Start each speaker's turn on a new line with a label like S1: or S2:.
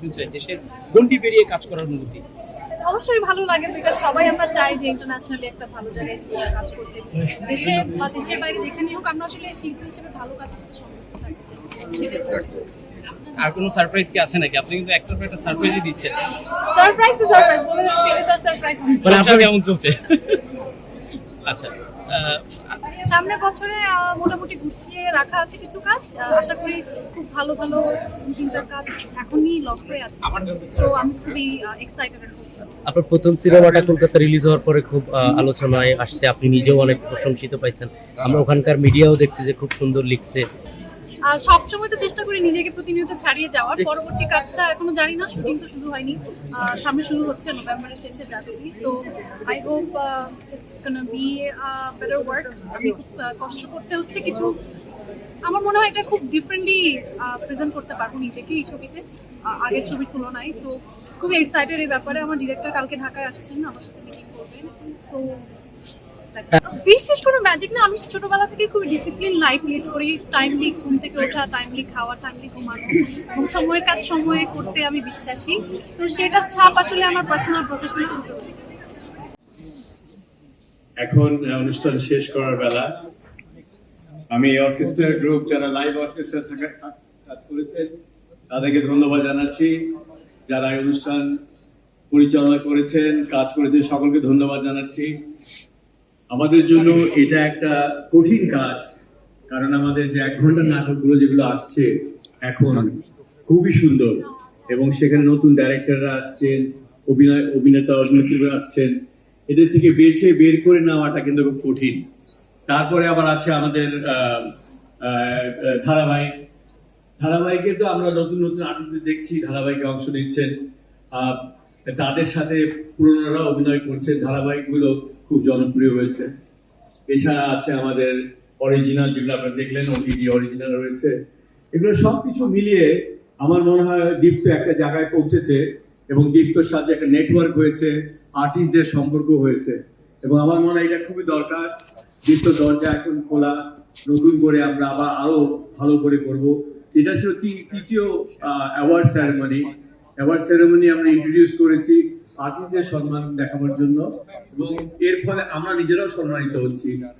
S1: চাই দেশের গন্ডি পেরিয়ে কাজ করার অনুভূতি।
S2: অবশ্যই ভালো লাগে বিকজ সবাই আমরা চাই যে ইন্টারন্যাশনালি একটা ভালো জায়গায় কাজ করতে। দেশে বা দেশের বাইরে যেখানেই হোক আমরা আসলে শিল্পী হিসেবে ভালো কাজের সাথে সম্পৃক্ত থাকতে চাই। সেটাই
S1: আর কোনো সারপ্রাইজ কি আছে নাকি? আপনি কিন্তু একটার পর একটা সারপ্রাইজই দিচ্ছেন।
S2: সারপ্রাইজ তো সারপ্রাইজ বলে দিলে তো সারপ্রাইজ
S1: মানে আপনার কেমন চলছে? আচ্ছা।
S2: সামনের বছরে মোটামুটি গুছিয়ে রাখা আছে কিছু কাজ। আশা করি খুব ভালো ভালো দু তিনটা কাজ এখনই লক হয়ে আছে। সো আমি খুবই এক্সাইটেড
S3: আপনার প্রথম সিনেমাটা কলকাতা রিলিজ হওয়ার পরে খুব আলোচনায় আসছে। আপনি নিজেও অনেক প্রশংসিত পাইছেন। আমরা ওখানকার মিডিয়াও দেখছি যে খুব সুন্দর লিখছে।
S2: সবসময় তো চেষ্টা করি নিজেকে প্রতিনিয়ত ছাড়িয়ে যাওয়ার। পরবর্তী কাজটা এখনও জানি না শুটিং তো শুরু হয়নি। সামনে শুরু হচ্ছে নভেম্বরের শেষে যাচ্ছি। So I hope it's gonna be better work আমি খুব কষ্ট করতে হচ্ছে কিছু। আমার মনে হয় এটা খুব ডিফারেন্টলি প্রেজেন্ট করতে পারব নিজেকে এই ছবিতে আগের ছবির তুলনায়। সো খুবই এক্সাইটেড এই ব্যাপারে। আমার ডিরেক্টর কালকে ঢাকায় আসছেন আমার সাথে মিটিং করবেন। সো বিশেষ কোনো ম্যাজিক না, আমি ছোটবেলা থেকে খুবই ডিসিপ্লিন লাইফ লিড করি। টাইমলি ঘুম থেকে ওঠা টাইমলি খাওয়া টাইমলি ঘুমানো। সময়ের কাজ সময়ে করতে আমি বিশ্বাসী। তো সেটার ছাপ আসলে আমার পার্সোনাল প্রফেশনাল
S4: এখন অনুষ্ঠান শেষ করার বেলা আমি অর্কেস্ট্রা গ্রুপ যারা লাইভ অর্কেস্ট্রা থাকা কাজ করেছে, তাদেরকে ধন্যবাদ জানাচ্ছি। যারা এই অনুষ্ঠান পরিচালনা করেছেন, কাজ করেছেন, সকলকে ধন্যবাদ জানাচ্ছি। আমাদের জন্য এটা একটা কঠিন কাজ, কারণ আমাদের যে এক ঘণ্টার নাটকগুলো যেগুলো আসছে এখন খুবই সুন্দর। এবং সেখানে নতুন ডাইরেক্টররা আসছেন, অভিনয়, অভিনেতা অভিনেত্রীরা আসছেন। এদের থেকে বেছে বের করে নেওয়াটা কিন্তু খুব কঠিন। তারপরে আবার আছে আমাদের ধারাবাহিক। ধারাবাহিকে তো আমরা নতুন নতুন আর্টিস্টদের দেখছি, ধারাবাহিকে অংশ নিচ্ছেন। তাদের সাথে পুরনোরা অভিনয় করছেন। ধারাবাহিকগুলো খুব জনপ্রিয় হয়েছে। এছাড়া আছে আমাদের অরিজিনাল যেগুলো আপনারা দেখলেন ওটিডি অরিজিনাল রয়েছে। এগুলো সবকিছু মিলিয়ে আমার মনে হয় দীপ্ত একটা জায়গায় পৌঁছেছে এবং দীপ্তর সাথে একটা নেটওয়ার্ক হয়েছে আর্টিস্টদের সম্পর্ক হয়েছে। এবং আমার মনে হয় এটা খুবই দরকার। দীপ্ত দরজা এখন খোলা, নতুন করে আমরা আবার আরও ভালো করে করব। এটা ছিল তৃতীয় অ্যাওয়ার্ড সেরেমনি অ্যাওয়ার্ড সেরেমনি আমরা ইন্ট্রোডিউস করেছি। আর্টিস্টদের সম্মান দেখাবার জন্য এবং এর ফলে আমরা নিজেরাও সম্মানিত হচ্ছি।